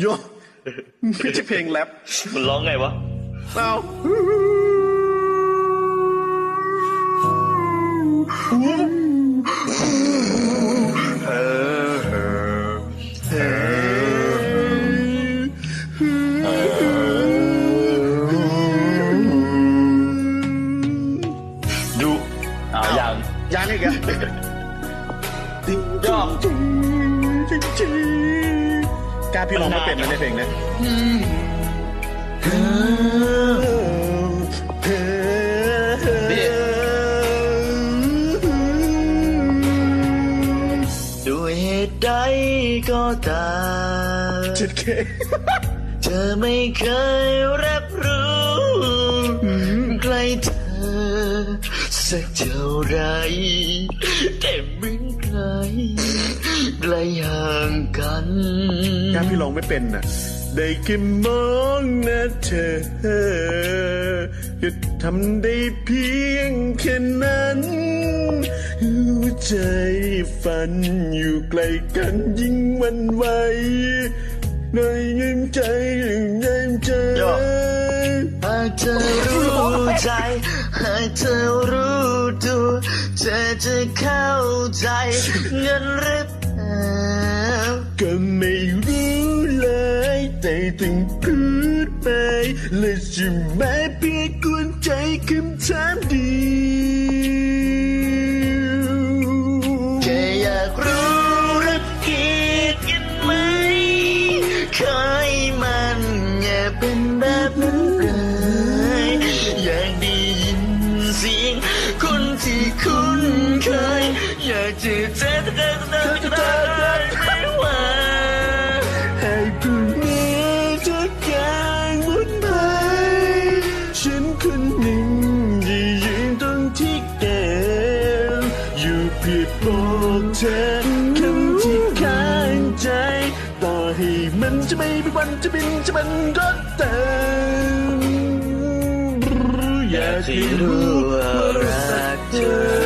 โยไม่ใช่เพลงแรปมันร้อ กอะย่อการพี่ร้องไม่เป็นนะในเพลงเนี้ยด้วยเหตุใดก็ตามชิดเคเธอไม่เคยรับ สักเท่าไร แต่เหมือนใครไกลห่างกันการพี่ร้องไม่เป็นน่ะ ได้แค่มองหน้าเธอก็ทำได้เพียงแค่นั้นหัวใจฝันอยู่ไกลกันยิ่งหวันไหวในยิ่งใจยิ่งยังเจอหากเธอรู้ใจหากเธอรู้ตัว เธอจะเข้าใจเงินหรือเปล่าก็ไม่รู้เลย แต่ถึงพูดไปและจะแม้เพียงกวนใจคำถามเดียวแค่อยากรู้รักคิดกันไหม จะเจอเธอเธอเธอเธอไม่ว่าให้ผู้นี้จะกางหมดไปฉันคนหนึ่งที่ยืนตรงที่เดิมอยู่เพียงบอกเธอคำที่ค้างใจ ต่อให้มันจะไม่เป็นวันจะบินจะมันก็เตามอยากให้รู้ว่ารักเธอ